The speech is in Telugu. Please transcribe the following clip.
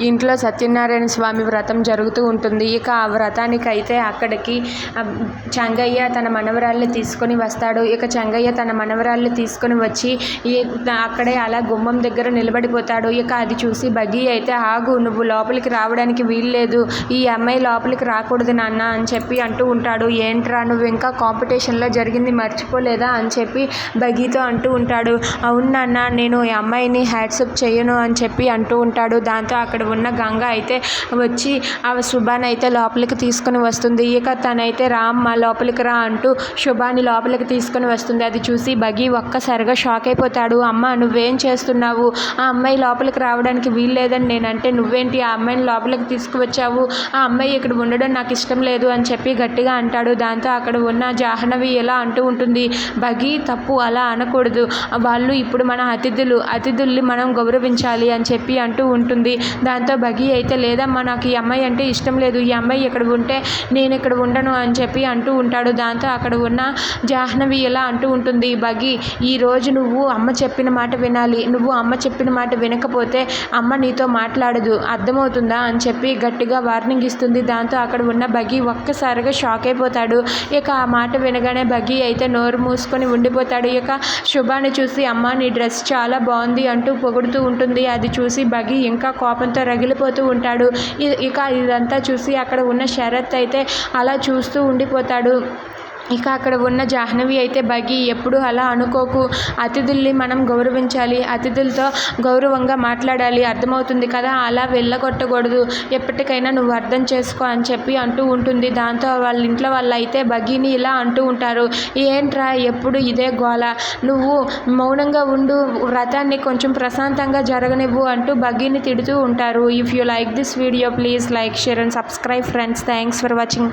ఇంట్లో సత్యనారాయణ స్వామి వ్రతం జరుగుతూ ఉంటుంది. ఇక ఆ వ్రతానికి అయితే అక్కడికి చెంగయ్య చంగయ్య తన మనవరాల్ని తీసుకొని వస్తాడు. ఇక చంగయ్య తన మనవరాళ్ళు తీసుకొని వచ్చి ఈ అక్కడే అలా గుమ్మం దగ్గర నిలబడిపోతాడు. ఇక అది చూసి బగ్గి అయితే ఆగు నువ్వు లోపలికి రావడానికి వీల్లేదు. ఈ అమ్మాయి లోపలికి రాకూడదు నాన్న అని చెప్పి అంటూ ఉంటాడు. ఏంట్రా నువ్వు ఇంకా కాంపిటీషన్లో జరిగింది మర్చిపోలేదా? అని చెప్పి బగీతో అంటూ ఉంటాడు. అవును నాన్న నేను ఈ అమ్మాయిని హ్యాట్సప్ చేయను అని చెప్పి అంటూ ఉంటాడు. దాంతో అక్కడ ఉన్న గంగ అయితే వచ్చి ఆ శుభాని అయితే లోపలికి తీసుకొని వస్తుంది. ఇక తనైతే రామ్మ లోపలికి రా అంటూ శుభాని లోపలికి తీసుకొని వస్తుంది. అది చూసి బగి ఒక్కసారిగా షాక్ అయిపోతాడు. అమ్మ నువ్వేం చేస్తున్నావు? ఆ అమ్మాయి లోపలికి రావడానికి వీల్లేదని నేనంటే నువ్వేంటి? ఆ అమ్మాయిని లోపలికి తీసుకువచ్చావు? ఆ అమ్మాయి ఇక్కడ ఉండడం నాకు ఇష్టం లేదు అని చెప్పి గట్టిగా అంటాడు. దాంతో అక్కడ ఉన్న జాహ్నవి ఎలా అంటూ ఉంటుంది. బగి తప్పు అలా అనకూడదు. వాళ్ళు ఇప్పుడు మన అతిథులు అతిథుల్ని మనం గౌరవించాలి అని చెప్పి అంటూ ఉంటుంది. దాంతో బగి అయితే లేదమ్మా నాకు ఈ అమ్మాయి అంటే ఇష్టం లేదు. ఈ అమ్మాయి ఇక్కడ ఉంటే నేను ఇక్కడ ఉండను అని చెప్పి అంటూ ఉంటాడు. దాంతో అక్కడ ఉన్న జాహ్నవి ఇలా అంటూ ఉంటుంది బగి ఈ రోజు నువ్వు అమ్మ చెప్పిన మాట వినాలి. నువ్వు అమ్మ చెప్పిన మాట వినకపోతే అమ్మ నీతో మాట్లాడదు. అర్థమవుతుందా? అని చెప్పి గట్టిగా వార్నింగ్ ఇస్తుంది. దాంతో అక్కడ ఉన్న బగి ఒక్కసారిగా షాక్ అయిపోతాడు. ఇక ఆ మాట వినగానే బగ్గీ అయితే నోరు మూసుకొని ఉండిపోతాడు. ఇక శుభాని చూసి అమ్మ నీ డ్రెస్ చాలా బాగుంది అంటూ పొగుడుతూ ఉంటుంది. అది చూసి బగి ఇంకా కోపంతో రగిలిపోతూ ఉంటాడు. ఇక ఇదంతా చూసి అక్కడ ఉన్న శరత్ అయితే అలా చూస్తూ ఉండిపోతాడు. ఇక అక్కడ ఉన్న జాహ్నవి అయితే బగి ఎప్పుడు అలా అనుకోకు. అతిథుల్ని మనం గౌరవించాలి. అతిథులతో గౌరవంగా మాట్లాడాలి. అర్థమవుతుంది కదా అలా వెళ్ళగొట్టకూడదు. ఎప్పటికైనా నువ్వు అర్థం చేసుకో అని చెప్పి అంటూ ఉంటుంది. దాంతో వాళ్ళ ఇంట్లో వాళ్ళు అయితే బగిని ఇలా అంటూ ఉంటారు. ఏంట్రా ఎప్పుడు ఇదే గోల? నువ్వు మౌనంగా ఉండు. వ్రతాన్ని కొంచెం ప్రశాంతంగా జరగనివ్వు అంటూ బగ్గీని తిడుతూ ఉంటారు. If you like this video please like share and subscribe friends thanks for watching